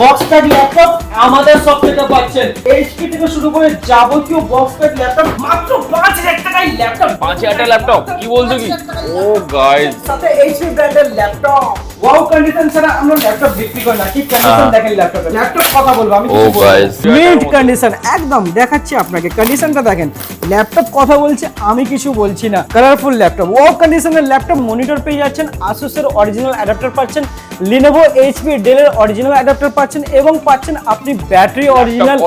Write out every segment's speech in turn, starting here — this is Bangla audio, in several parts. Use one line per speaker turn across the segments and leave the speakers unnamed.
বক্স প্যাড ল্যাপটপ আমাদের সব থেকে পাচ্ছেন। এইচপি থেকে শুরু করে যাবতীয় বক্স প্যাড ল্যাপটপ মাত্র পাঁচ হাজার টাকায় ল্যাপটপ
5000 টাকা ল্যাপটপ? কি বলছো কি? ও গাইস
সাথে এইচপি ব্র্যান্ডের ল্যাপটপ ওয়াও কন্ডিশন ছাড়া আমরা ল্যাপটপ বিক্রি করি না। কি কন্ডিশন
হ্যাঁ।
দেখেন ল্যাপটপে ল্যাপটপ কথা বলব আমি
ও
কিছু
গাইস
মিড কন্ডিশন একদম দেখাচ্ছি আপনাকে। কন্ডিশনটা দেখেন ল্যাপটপ কথা বলছে আমি কিছু বলছি না। কালারফুল ল্যাপটপ ও কন্ডিশনের ল্যাপটপ মনিটর পেয়ে যাচ্ছেন আসুসের অরিজিনাল অ্যাডাপ্টার পাচ্ছেন লিনোভো এইচপি ডেলের অরিজিনাল অ্যাডাপ্টার পাচ্ছেন এবং পাচ্ছেন আপনি ব্যাটারি অরিজিনাল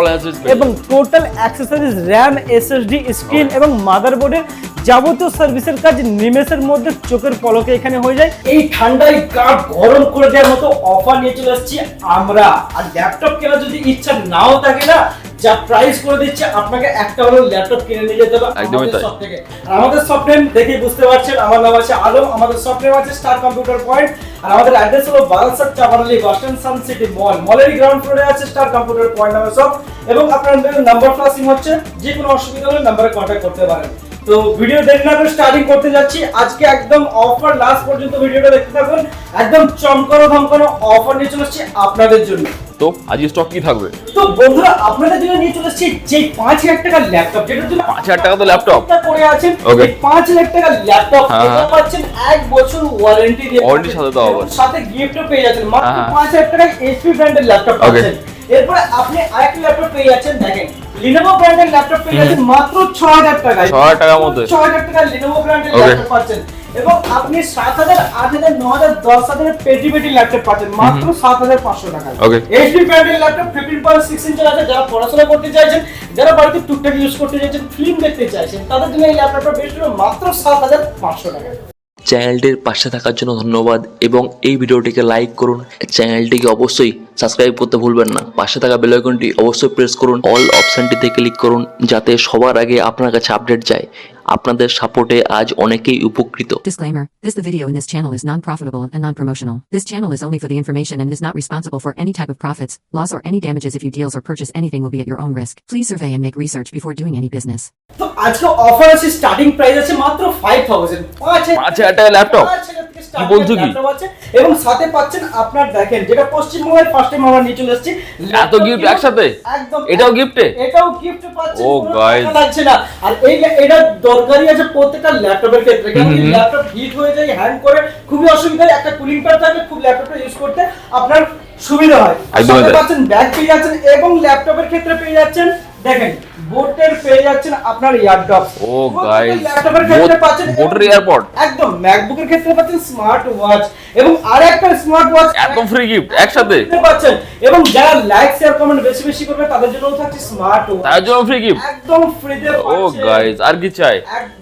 এবং total accessories RAM SSD screen এবং মাদারবোর্ডের যাবতীয় সার্ভিসের কাজ নিমেষের মধ্যে চোখের পলকে এখানে হয়ে যায়। এই ঠান্ডায় গা গরম করে দেওয়ার মতো অফার নিয়ে চলে আসছি আমরা। আর ল্যাপটপ কেনার যদি ইচ্ছা নাও থাকে না যা প্রাইস করে দিচ্ছে আপনাকে একটা হলো ল্যাপটপ কিনে নিয়ে যেতে হবে
একদমই
আমাদের
তাই।
থেকে। আর আমাদের শপ নেম দেখে বুঝতে পারছেন আমার নাম আছে আলম আমাদের নেম আছে স্টার কম্পিউটার পয়েন্ট আর আমাদের অ্যাড্রেস হলো Barasat Chaparali bus stand sun city mall মলের গ্রাউন্ড ফ্লোরে আছে স্টার কম্পিউটার পয়েন্ট নামের শপ এবং আপনাদের নাম্বার ফ্লাশিং হচ্ছে যে কোনো অসুবিধা হলে নাম্বারে কন্ট্যাক্ট করতে পারেন। তো ভিডিও দেরি না স্টার্টিং করতে যাচ্ছি আজকে একদম অফার লাস্ট পর্যন্ত ভিডিওটা দেখতে থাকুন একদম চমকানো ধমকানো অফার নিয়ে চলে আসছি আপনাদের জন্য
তো আজকে স্টক কি থাকবে
তো বন্ধুরা আপনাদের জন্য নিয়ে চলে আসছি যে পাঁচ হাজার টাকার ল্যাপটপ যেটার জন্য
পাঁচ হাজার টাকা তো ল্যাপটপ
করে আছেন. এই পাঁচ লাখ টাকার ল্যাপটপ
হ্যাঁ।
পাচ্ছেন এক বছর ওয়ারেন্টি দিয়ে পাচ্ছেন।
সাথে দাও আবার।
সাথে গিফটও পেয়ে যাচ্ছেন মাত্র
হ্যাঁ, হ্যাঁ।
পাঁচ হাজার টাকায় এইচপি ব্র্যান্ডের ল্যাপটপ পাচ্ছেন এরপরে আপনি আরেকটা ল্যাপটপ পেয়ে যাচ্ছেন দেখেন লিনোভো ব্র্যান্ডের ল্যাপটপ পেয়ে যাচ্ছেন মাত্র ছ হাজার টাকায়।
6,000 টাকার মধ্যে?
ছ হাজার টাকার লিনোভো ব্র্যান্ডের ল্যাপটপ পাচ্ছেন। এবং আপনি সাত হাজার আট হাজার ন হাজার দশ হাজারের পেটি পেটি ল্যাপটপ পাচ্ছেন মাত্র সাত হাজার পাঁচশো টাকায়।
Okay.
এইচপি ব্র্যান্ডের ল্যাপটপ ফিফটিন পয়েন্ট সিক্স ইঞ্চের আছে। যারা পড়াশোনা করতে চাইছেন যারা বাড়িতে টুকটাক ইউজ করতে চাইছেন ফিল্ম দেখতে চাইছেন তাদের জন্য এই ল্যাপটপটা বেস্ট হবে মাত্র সাত হাজার পাঁচশো টাকা
চ্যানেলটির পাশে থাকার জন্য ধন্যবাদ এবং এই ভিডিওটিকে লাইক করুন। চ্যানেলটিকে অবশ্যই সাবস্ক্রাইব করতে ভুলবেন না পাশে থাকা বেল আইকনটি অবশ্যই প্রেস করুন অল অপশনটিতে ক্লিক করুন যাতে সবার আগে আপনার কাছে আপডেট যায় আপনাদের সাপোর্টে আজ অনেকেই উপকৃত
Disclaimer This the video in this channel is non profitable and non promotional. This channel is only for the information and is not responsible for any type of profits, loss, or any damages if you deals or purchase anything will be at your own risk. Please survey and make research before doing any business.
তো আজকে অফার আছে স্টার্টিং প্রাইস আছে মাত্র ফাইভ থাউজেন্ড পাঁচ
পাঁচ হাজার টাকা ল্যাপটপ কি বলছো কি?
এবং সাথে পাচ্ছেন আপনার দেখেন যেটা পশ্চিমবঙ্গের ফার্স্ট টাইম আমরা নিয়ে চলে এসেছি।
এত গিফট একসাথে?
একদম।
এটাও গিফটে
এটাও গিফট পাচ্ছেন
ও
গাইস লাগছে না। আর এই এটা দরকারি আছে প্রত্যেকটা ল্যাপটপের ক্ষেত্রে। কারণ। ল্যাপটপ হিট হয়ে যায় হ্যাং করে খুবই অসুবিধা হয়। একটা কুলিং প্যাড থাকলে খুব ল্যাপটপটা ইউজ করতে আপনার সুবিধা হয়।
তাই।
পাচ্ছেন ব্যাগ পেয়ে যাচ্ছেন এবং ল্যাপটপের ক্ষেত্রে পেয়ে যাচ্ছেন দেখেন বোটের পেয়ে যাচ্ছেন আপনার ইয়ারডপ
ও গাইস
ল্যাপটপের ক্ষেত্রে পাচ্ছেন
বোটের ইয়ারপড
একদম ম্যাকবুকের ক্ষেত্রে পাচ্ছেন স্মার্ট ওয়াচ এবং আরেকটা স্মার্ট ওয়াচ
একদম ফ্রি গিফট একসাথে
পাচ্ছেন। এবং যারা লাইক শেয়ার কমেন্ট বেশি বেশি করবে তাদের জন্য থাকছে স্মার্ট ওয়াচ
তার জন্য ফ্রি গিফট
একদম ফ্রিতে
ও গাইস আর কি চাই?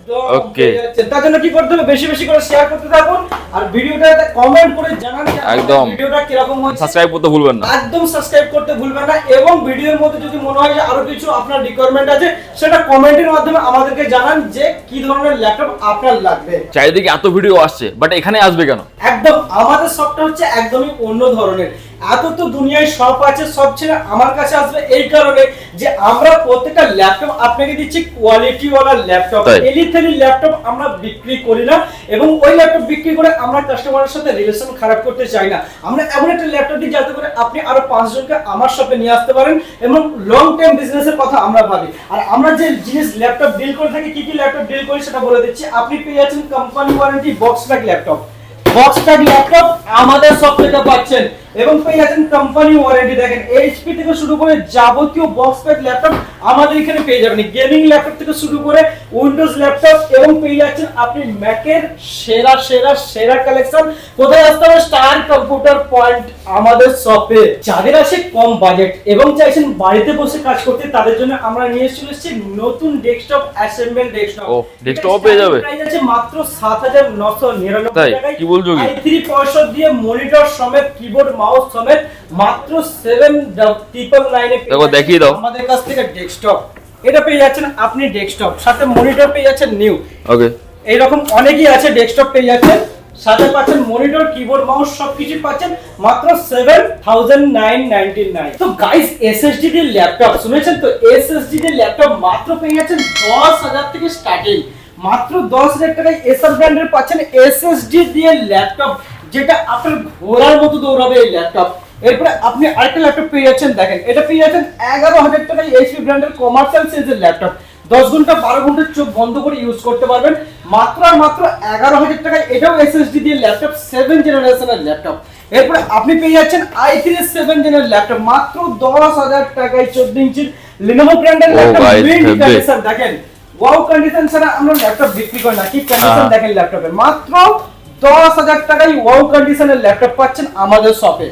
যাচ্ছেন। তার জন্য কি করতে হবে? বেশি বেশি করে শেয়ার করতে থাকুন আর ভিডিওটাতে কমেন্ট করে জানান
একদম।
ভিডিওটা কীরকম হচ্ছে
সাবস্ক্রাইব করতে ভুলবেন না।
একদম সাবস্ক্রাইব করতে ভুলবেন না এবং ভিডিওর মধ্যে যদি মনে হয় যে আরও কিছু আপনার রিকোয়ারমেন্ট আছে সেটা কমেন্টের মাধ্যমে আমাদেরকে জানান যে কি ধরনের ল্যাপটপ আপনার লাগবে।
চারিদিকে এত ভিডিও আসছে বাট এখানে আসবে কেন?
একদম আমাদের শপটা হচ্ছে একদমই অন্য ধরনের। এত তো দুনিয়ায় সব আছে সব ছেলে আমার কাছে আসবে এই কারণে যে আমরা প্রত্যেকটা ল্যাপটপ আপনাকে দিচ্ছি কোয়ালিটি ওয়ালা ল্যাপটপ। এলিথেলি ল্যাপটপ আমরা বিক্রি করি না এবং ওই ল্যাপটপ বিক্রি করে আমরা কাস্টমারের সাথে রিলেশন খারাপ করতে চাই না। আমরা এমন একটা ল্যাপটপ দিই যাতে করে আপনি আরও পাঁচজনকে আমার শপে নিয়ে আসতে পারেন এবং লং টাইম বিজনেসের কথা আমরা ভাবি। আর আমরা যে জিনিস ল্যাপটপ ডিল করে থাকি কি কি ল্যাপটপ ডিল করি সেটা বলে দিচ্ছি। আপনি পেয়ে যাচ্ছেন company warranty box bag laptop. Box pack laptop আমাদের সব থেকে পাচ্ছেন। এবং পেয়ে যাচ্ছেন কোম্পানি ওয়ারেন্টি দেখেন এইচপি থেকে শুরু করে যাবতীয় বক্স প্যাক ল্যাপটপ আমাদের এখানে পেয়ে যাবেন গেমিং ল্যাপটপ থেকে শুরু করে উইন্ডোজ ল্যাপটপ এবং পেয়ে যাচ্ছেন আপনি ম্যাকের সেরা সেরা সেরা কালেকশন কোথায় আসতে হবে স্টার কম্পিউটার পয়েন্ট আমাদের শপে যাদের আছে কম বাজেট এবং চাইছেন বাড়িতে বসে কাজ করতে তাদের জন্য আমরা নিয়ে চলে এসেছি নতুন ডেস্কটপ অ্যাসেম্বল ডেস্কটপ
ও, ও পেয়ে যাবে?
প্রাইস আছে মাত্র সাত হাজার নশো নিরানব্বই
তাই?
টাকায়
কি বলছো কি?
থ্রি পয়সা দিয়ে মনিটর সমেত কিবোর্ড মাউস সমেত মাত্র সেভেন ট্রিপল নাইনে
দেখো, দেখিয়ে দাও।
আমাদের কাছ থেকে ডেস্কটপ এটা পেয়ে যাচ্ছেন আপনি ডেস্কটপ সাথে মনিটর পেয়ে যাচ্ছেন নিউ
ওকে
এইরকম অনেকই আছে ডেস্কটপ পেয়ে যাচ্ছেন। সাথে পাচ্ছেন মনিটর কিবোর্ড মাউস সবকিছু পাচ্ছেন মাত্র seven thousand nine ninety nine তো গাইস এসএসডি এর ল্যাপটপ শুনেছেন তো? এসএসডি এর ল্যাপটপ মাত্র পেয়ে যাচ্ছেন দশ হাজার থেকে স্টার্টিং মাত্র দশ হাজার টাকায় এসআর ব্র্যান্ডের পাচ্ছেন এসএসডি দিয়ে ল্যাপটপ যেটা আপনার ঘোড়ার মতো দৌড়াবে এই ল্যাপটপ এরপরে আপনি আরেকটা ল্যাপটপ পেয়ে যাচ্ছেন দেখেন এটা পেয়ে যাচ্ছেন এগারো হাজার টাকায় এইচপি ব্র্যান্ডের কমার্শিয়াল সিরিজের ল্যাপটপ দশ ঘণ্টা বারো ঘণ্টা চোখ বন্ধ করে ইউজ করতে পারবেন। মাত্র আর মাত্র এগারো হাজার টাকায় এটাও এসএসডি দিয়ে ল্যাপটপ সেভেন জেনারেশনের ল্যাপটপ এরপরে আপনি পেয়ে যাচ্ছেন আই থ্রি সেভেন জেনের ল্যাপটপ মাত্র দশ হাজার টাকায় চোদ্দ ইঞ্চির লিনোভো ব্র্যান্ডের ল্যাপটপ দেখেন ওয়াও কন্ডিশন ছাড়া আমরা ল্যাপটপ বিক্রি করি না কি কন্ডিশন
হ্যাঁ।
দেখেন ল্যাপটপে মাত্র দশ হাজার টাকায় ওয়াও কন্ডিশনের ল্যাপটপ পাচ্ছেন আমাদের শপে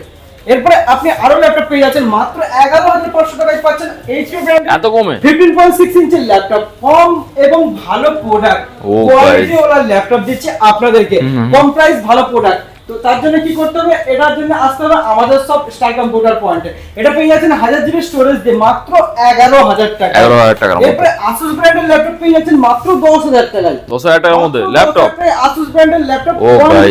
এরপরে আপনি আরও ল্যাপটপ পেয়ে যাচ্ছেন মাত্র এগারো হাজার পাঁচশো টাকায় পাচ্ছেন এইচপি ব্র্যান্ড
এত কমে?
ফিফটিন পয়েন্ট সিক্স ইঞ্চের ল্যাপটপ কম এবং ভালো প্রোডাক্ট
Oh,
কোয়ালিটি
ওয়ালা
ওলা ল্যাপটপ দিচ্ছে আপনাদেরকে। কম প্রাইস ভালো প্রোডাক্ট তো তার জন্য কি করতে হবে? এটার জন্য আসতে হবে আমাদের সব স্টার কম্পিউটার পয়েন্টে এটা পেয়ে যাচ্ছেন হাজার জিবি স্টোরেজ দিয়ে মাত্র এগারো হাজার টাকা।
এগারো হাজার টাকা
এরপরে আসুস ব্র্যান্ডের ল্যাপটপ পেয়ে যাচ্ছেন মাত্র দশ হাজার টাকায়।
দশ হাজার টাকার মধ্যে। ল্যাপটপ
আসুস ব্র্যান্ডের
laptop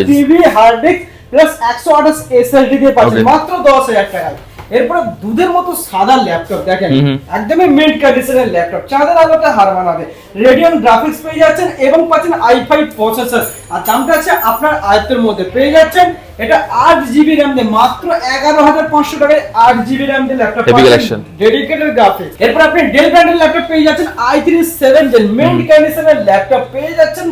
TV hard disk plus একশো আঠাশ এসএসডি দিয়ে পাচ্ছেন মাত্র দশ হাজার টাকায়। এরপরে দুধের মতো সাদা ল্যাপটপ দেখেন। একদমই মিড কন্ডিশনের ল্যাপটপ। চাঁদের আলোতে হার মানাবে। রেডিয়ন গ্রাফিক্স পেয়ে যাচ্ছেন এবং পাচ্ছেন আই ফাইভ প্রসেসর আর দামটা আছে আপনার আয়ত্তের মধ্যে। পেয়ে যাচ্ছেন এটা আট জিবি র্যাম দিয়ে মাত্র এগারো হাজার পাঁচশো টাকায় আট জিবি র্যাম দিয়ে ল্যাপটপ ডেডিকেটেড গ্রাফিক্স এরপর আপনি ডেল ব্র্যান্ডের ল্যাপটপ পেয়ে যাচ্ছেন i three seven gen main কন্ডিশনের ল্যাপটপ পেয়ে যাচ্ছেন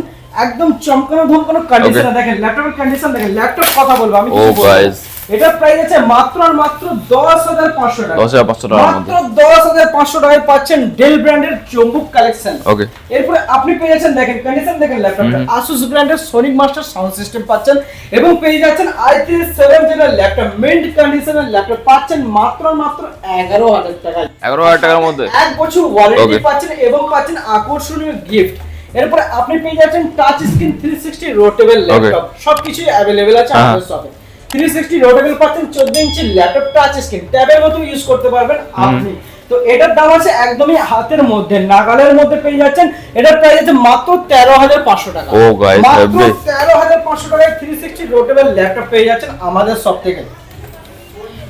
একদম চমকানো ধমকানো কন্ডিশনে. দেখেন ল্যাপটপের কন্ডিশন দেখেন ল্যাপটপ কথা বলব আমি
Oh,
কিছু বলব না।
guys.
এটা প্রাইস আছে মাত্র আর মাত্র দশ হাজার পাঁচশো টাকা।
10,500 টাকার
মাত্র দশ হাজার পাঁচশো টাকায় পাচ্ছেন ডেল ব্র্যান্ডের চুম্বুক কালেকশন
Okay.
এরপরে আপনি পেয়ে যাচ্ছেন দেখেন কন্ডিশন দেখেন ল্যাপটপটা আসুস ব্র্যান্ডের সোনিক মাস্টার সাউন্ড সিস্টেম পাচ্ছেন এবং পেয়ে যাচ্ছেন আই থ্রি সেভেন জেনের ল্যাপটপ মিন্ট কন্ডিশনের ল্যাপটপ পাচ্ছেন মাত্র মাত্র এগারো হাজার টাকায়।
এগারো হাজার টাকার মধ্যে।
এক বছর ওয়ারেন্টি পাচ্ছেন এবং পাচ্ছেন আকর্ষণীয় গিফট এরপরে আপনি পেয়ে যাচ্ছেন touch screen three sixty rotatable laptop সবকিছুই অ্যাভেলেবেল আছে
হ্যাঁ।
আমাদের শপে থ্রি সিক্সটি রোটেবল পাচ্ছেন চোদ্দ ইঞ্চি ল্যাপটপ টাচ স্ক্রিন ট্যাবের মতো ইউজ করতে পারবেন আপনি। তো এটার দাম আছে একদমই হাতের মধ্যে নাগালের মধ্যে পেয়ে যাচ্ছেন। এটার প্রাইস আছে মাত্র তেরো হাজার পাঁচশো টাকা।
guys,
মাত্র. তেরো হাজার পাঁচশো টাকায় থ্রি সিক্সটি রোটেবল ল্যাপটপ পেয়ে যাচ্ছেন আমাদের সব থেকে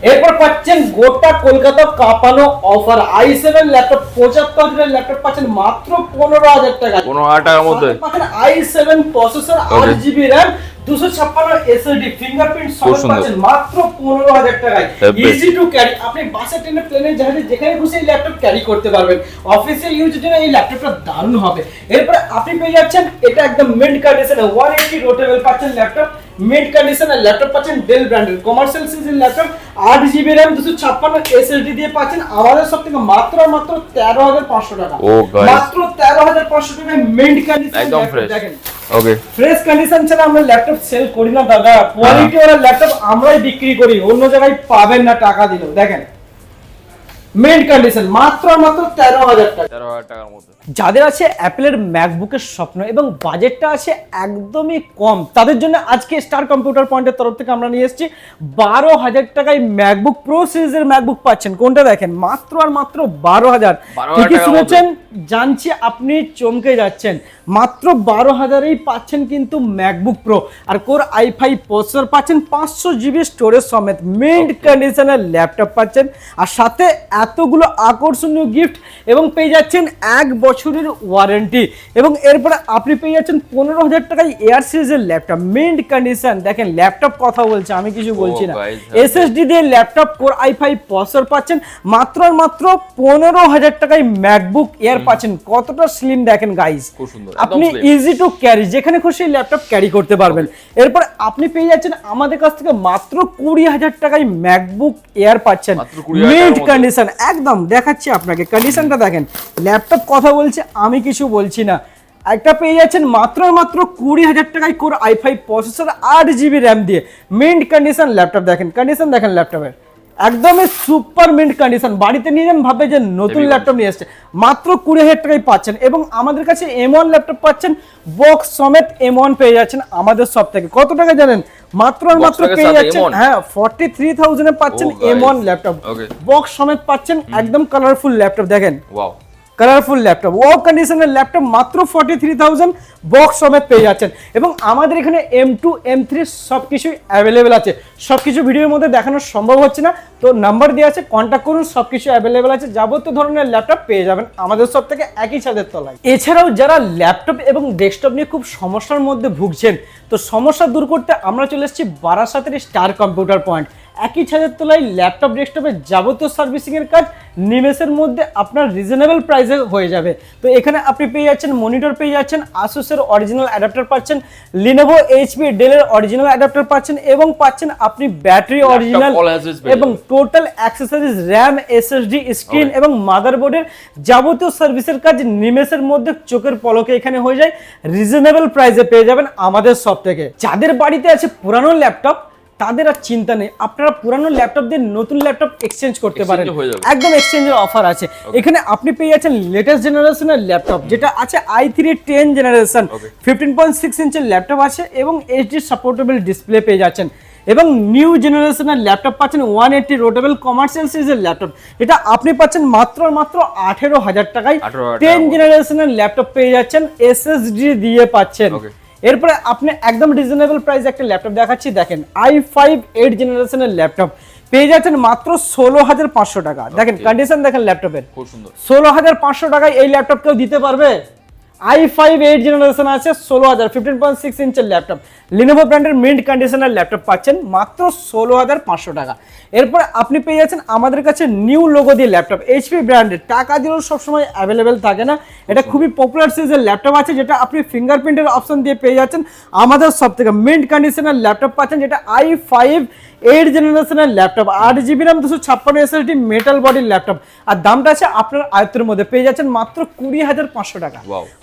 এরপর পাচ্ছেন গোটা কলকাতা কাঁপানো অফার আই সেভেন ল্যাপটপ পঁচাত্তর হাজারের ল্যাপটপ পাচ্ছেন মাত্র পনেরো হাজার টাকা
পনেরো হাজার টাকার মধ্যে।
পাচ্ছেন আই সেভেন প্রসেসর আট জিবি র্যাম দুশো ছাপ্পান্ন এসএসডি ফিঙ্গারপ্রিন্ট সহ পাচ্ছেন মাত্র পনেরো হাজার টাকায়। ইজি টু ক্যারি আপনি বাসে ট্রেনে প্লেনে জাহাজে যেখানে খুশি এই ল্যাপটপ ক্যারি করতে পারবেন। অফিসিয়াল ইউজের জন্য এই ল্যাপটপটা দারুণ হবে। এরপরে আপনি পেয়ে যাচ্ছেন এটা একদম মিড কন্ডিশনে ওয়ান এইটি রোটেবল পাচ্ছেন ল্যাপটপ মিড কন্ডিশনের ল্যাপটপ পাচ্ছেন ডেল ব্র্যান্ডের কমার্শিয়াল সিরিজের ল্যাপটপ আট জিবি র্যাম দুশো ছাপ্পান্ন এসএসডি দিয়ে পাচ্ছেন। আমাদের সব থেকে মাত্র মাত্র তেরো হাজার পাঁচশো টাকা।
Oh,
মাত্র তেরো হাজার পাঁচশো টাকায় মিড কন্ডিশন দেখেন।
ওকে
ফ্রেশ কন্ডিশন ছাড়া আমরা ল্যাপটপ সেল করি না দাদা। কোয়ালিটি ওরা ল্যাপটপ আমরাই বিক্রি করি অন্য জায়গায় পাবেন না টাকা দিলেও। দেখেন মেন কন্ডিশন মাত্র মাত্র তেরো হাজার টাকা।
তেরো হাজার টাকার মধ্যে।
যাদের আছে অ্যাপেলের ম্যাকবুকের স্বপ্ন এবং বাজেটটা আছে একদমই কম তাদের জন্য আজকে স্টার কম্পিউটার পয়েন্টের তরফ থেকে আমরা নিয়ে এসেছি। বারো হাজার টাকায় ম্যাকবুক প্রো সিরিজের ম্যাকবুক পাচ্ছেন। কোনটা দেখেন? মাত্র আর মাত্র বারো হাজার। ঠিকই শুনেছেন? জানছি আপনি চমকে যাচ্ছেন। মাত্র বারো হাজারেই পাচ্ছেন কিন্তু ম্যাকবুক প্রো আর কোর আই ফাইভ প্রসেসর পাচ্ছেন পাঁচশো জিবি স্টোরেজ সমেত। মিড কন্ডিশনের ল্যাপটপ পাচ্ছেন। আর সাথে এতগুলো আকর্ষণীয় গিফট এবং পেয়ে যাচ্ছেন এক বছরের ওয়ারেন্টি এবং এরপরে আপনি পেয়ে যাচ্ছেন পনেরো হাজার টাকায় এয়ার সিরিজের ল্যাপটপ মিড কন্ডিশন দেখেন ল্যাপটপ কথা বলছে আমি কিছু বলছি না। এসএসডি দিয়ে laptop core i five processor পাচ্ছেন। মাত্র মাত্র পনেরো হাজার টাকায় ম্যাকবুক এয়ার পাচ্ছেন। কতটা স্লিম দেখেন
একদম
আপনি ইজি টু ক্যারি যেখানে খুশি ল্যাপটপ ক্যারি করতে পারবেন। এরপর আপনি পেয়ে যাচ্ছেন আমাদের কাছ থেকে মাত্র কুড়ি হাজার টাকায় ম্যাকবুক এয়ার পাচ্ছেন।
মাত্র 20,000 টাকার
মিড কন্ডিশন একদম দেখাচ্ছি আপনাকে। কন্ডিশনটা দেখেন। ল্যাপটপ কথা বলছে, আমি কিছু বলছি না। একটা পেয়ে যাচ্ছেন মাত্র মাত্র কুড়ি হাজার টাকায় কোর আইফাই প্রসেসর আট জিবি র্যাম দিয়ে। মিন্ট কন্ডিশন ল্যাপটপ দেখেন কন্ডিশন দেখেন ল্যাপটপের একদমই সুপার মিন্ট কন্ডিশন বাড়িতে নিয়ে যান ভাবে যে নতুন ল্যাপটপ নিয়ে এসছে। মাত্র কুড়ি হাজার টাকায় পাচ্ছেন এবং আমাদের কাছে এম ওয়ান ল্যাপটপ পাচ্ছেন বক্স সমেত এম ওয়ান পেয়ে যাচ্ছেন আমাদের সব থেকে কত টাকা জানেন? মাত্র আর মাত্র পেয়ে যাচ্ছেন হ্যাঁ ফর্টি থ্রি থাউজেন্ডে পাচ্ছেন এম ওয়ান ল্যাপটপ বক্স সমেত পাচ্ছেন একদম কালারফুল ল্যাপটপ দেখেন।
ওয়াও
কালারফুল ল্যাপটপ ও কন্ডিশনের ল্যাপটপ মাত্র ফর্টি থ্রি থাউজেন্ড বক্স সমেত পেয়ে যাচ্ছেন। এবং আমাদের এখানে এম টু এম থ্রি সব কিছুই অ্যাভেলেবেল আছে। সব কিছু ভিডিওর মধ্যে দেখানো সম্ভব হচ্ছে না। তো নাম্বার দেওয়া আছে কন্ট্যাক্ট করুন সব কিছু অ্যাভেলেবেল আছে। যাবতীয় ধরনের ল্যাপটপ পেয়ে যাবেন আমাদের সব থেকে একই ছাদের তলায়। এছাড়াও যারা ল্যাপটপ এবং ডেস্কটপ নিয়ে খুব সমস্যার মধ্যে ভুগছেন, তো সমস্যা দূর করতে আমরা চলে এসেছি বারাসাতের স্টার কম্পিউটার পয়েন্ট একই ছাদের তলায় ল্যাপটপ ডেস্কটপের যাবতীয় সার্ভিসিংয়ের কাজ নিমেষের মধ্যে আপনার রিজনেবল প্রাইসে হয়ে যাবে। তো এখানে আপনি পেয়ে যাচ্ছেন মনিটর পেয়ে যাচ্ছেন আসুসের অরিজিনাল অ্যাডাপ্টার পাচ্ছেন লিনোভো এইচপি ডেলের অরিজিনাল অ্যাডাপ্টার পাচ্ছেন এবং পাচ্ছেন আপনি ব্যাটারি অরিজিনাল এবং total accessories RAM SSD screen এবং মাদারবোর্ডের যাবতীয় সার্ভিসের কাজ নিমেষের মধ্যে চোখের পলকে এখানে হয়ে যায়। রিজনেবল প্রাইসে পেয়ে যাবেন আমাদের সব থেকে। যাদের বাড়িতে আছে পুরানো ল্যাপটপ তাদের আর চিন্তা নেই। আপনারা পুরানো ল্যাপটপ দিয়ে নতুন ল্যাপটপ এক্সচেঞ্জ করতে পারেন। একদম এক্সচেঞ্জের অফার আছে। এখানে আপনি পেয়ে যাচ্ছেন লেটেস্ট জেনারেশনের ল্যাপটপ যেটা আছে i three ten generation fifteen point six ইঞ্চের laptop আছে এবং এইচডি সাপোর্টেবল ডিসপ্লে পেয়ে যাচ্ছেন। এবং নিউ জেনারেশনের ল্যাপটপ পাচ্ছেন ওয়ান এইটটি রোটেবল কমার্শিয়াল সিরিজের ল্যাপটপ। এটা আপনি পাচ্ছেন মাত্র মাত্র আঠেরো হাজার টাকায়। টেন। জেনারেশনের ল্যাপটপ পেয়ে যাচ্ছেন এসএসডি দিয়ে পাচ্ছেন. এরপরে আপনি একদম রিজনেবল প্রাইসে একটা ল্যাপটপ দেখাচ্ছি দেখেন আই ফাইভ এইট জেনারেশনের ল্যাপটপ পেয়ে যাচ্ছেন মাত্র ষোলো হাজার পাঁচশো টাকা। দেখেন কন্ডিশন দেখেন ল্যাপটপের
খুব সুন্দর।
ষোলো হাজার পাঁচশো টাকায় এই ল্যাপটপ কেউ দিতে পারবে? আই ফাইভ এইট জেনারেশন আছে ষোলো হাজার ফিফটিন পয়েন্ট সিক্স ইঞ্চের ল্যাপটপ লিনোভো ব্র্যান্ডের মিন্ট কন্ডিশনের ল্যাপটপ পাচ্ছেন মাত্র ষোলো হাজার পাঁচশো টাকা। এরপর আপনি পেয়ে যাচ্ছেন আমাদের কাছে নিউ লোগো দিয়ে ল্যাপটপ এইচপি ব্র্যান্ডের টাকা দিলেও সবসময় অ্যাভেলেবেল থাকে না। এটা খুবই পপুলার সিরিজের ল্যাপটপ আছে, যেটা আপনি ফিঙ্গারপ্রিন্টের অপশন দিয়ে পেয়ে যাচ্ছেন। আমাদের সব থেকে মিন্ট কন্ডিশনের ল্যাপটপ পাচ্ছেন, যেটা আই ফাইভ এইট জেনারেশনের ল্যাপটপ আট জিবি র্যাম দুশো ছাপ্পান্ন এসএসডি মেটাল বডির ল্যাপটপ আর দামটা আছে আপনার আয়ত্তের মধ্যে। পেয়ে যাচ্ছেন মাত্র কুড়ি হাজার পাঁচশো টাকা.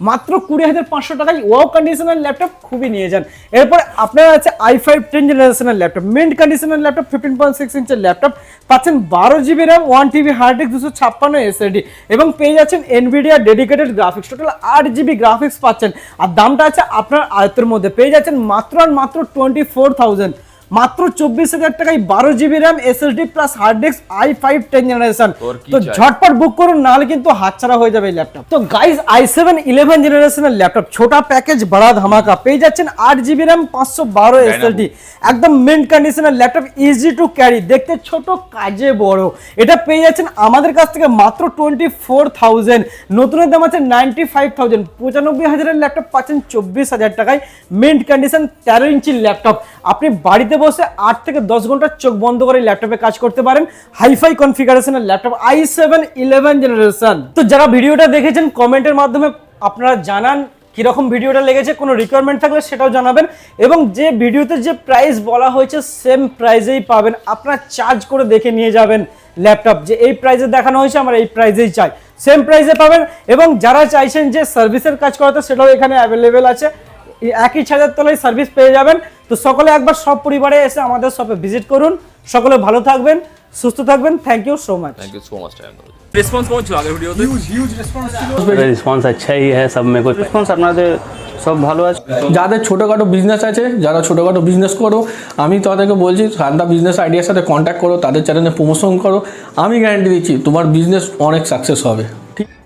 মাত্র কুড়ি হাজার পাঁচশো টাকায় ওয়াও কন্ডিশনের ল্যাপটপ খুবই নিয়ে যান। এরপর আপনার আছে আই ফাইভ টেন জেনারেশনের ল্যাপটপ মিন্ট কন্ডিশনের ল্যাপটপ ফিফটিন পয়েন্ট সিক্স ইঞ্চের ল্যাপটপ পাচ্ছেন বারো GB RAM one TB hard disk দুশো ছাপ্পান্ন এসএসডি এবং পেয়ে যাচ্ছেন এনভিডিয়া ডেডিকেটেড গ্রাফিক্স টোটাল আট জিবি গ্রাফিক্স পাচ্ছেন। আর দামটা আছে আপনার আয়ত্তের মধ্যে। পেয়ে যাচ্ছেন মাত্র আর মাত্র টোয়েন্টি ফোর থাউজেন্ড মাত্র চব্বিশ হাজার টাকায় বারো GB RAM SSD plus hard disk I five
ten generation
তো? ঝটপট বুক করুন নাহলে কিন্তু হাতছাড়া হয়ে যাবে এই ল্যাপটপ তো গাইজ আই সেভেন ইলেভেন জেনারেশনের ল্যাপটপ ছোটা প্যাকেজ বড়া ধামাকা। পেয়ে যাচ্ছেন আট জিবি র্যাম পাঁচশো বারো এসএসডি একদম মিন্ট কন্ডিশনের ল্যাপটপ ইজি টু ক্যারি দেখতে ছোট কাজে বড়। এটা পেয়ে যাচ্ছেন আমাদের কাছ থেকে মাত্র টোয়েন্টি ফোর থাউজেন্ড নতুনের দাম আছে নাইনটি ফাইভ থাউজেন্ড পঁচানব্বই হাজারের ল্যাপটপ পাচ্ছেন চব্বিশ হাজার টাকায় মিন্ট কন্ডিশন তেরো ইঞ্চির ল্যাপটপ আপনি বাড়িতে বসে আট থেকে দশ ঘণ্টা চোখ বন্ধ করে ল্যাপটপে কাজ করতে পারেন। Hi fi কনফিগারেশনের laptop I seven eleven generation তো যারা ভিডিওটা দেখেছেন, কমেন্টের মাধ্যমে আপনারা জানান কীরকম ভিডিওটা লেগেছে, কোনো রিকোয়ারমেন্ট থাকলে সেটাও জানাবেন। এবং যে ভিডিওতে যে প্রাইস বলা হয়েছে সেম প্রাইজেই পাবেন। আপনারা চার্জ করে দেখে নিয়ে যাবেন ল্যাপটপ যে এই প্রাইজে দেখানো হয়েছে, আমরা এই প্রাইজেই চাই। সেম প্রাইজে পাবেন এবং যারা চাইছেন যে সার্ভিসের কাজ করাতে, সেটাও এখানে অ্যাভেলেবেল আছে। একই ছাদের তলায় সার্ভিস পেয়ে যাবেন। তো সকলে একবার সব পরিবারে এসে আমাদের শপে ভিজিট করুন। সকলে ভালো থাকবেন সুস্থ থাকবেন। Thank you so much
thank you so much time
response কেমন ছিল আগের ভিডিওতে
রেসপন্স আচ্ছাই হ্যাঁ সব মেরে কো রেসপন্স আপনাদের সব ভালো আছে?
যাদের ছোটোখাটো বিজনেস আছে যারা ছোটোখাটো বিজনেস করো আমি তাদেরকে বলছি সান্দা বিজনেস আইডিয়ার সাথে কন্ট্যাক্ট করো তাদের চ্যানেলে প্রমোশন করো। আমি গ্যারান্টি দিচ্ছি তোমার বিজনেস অনেক সাকসেস হবে।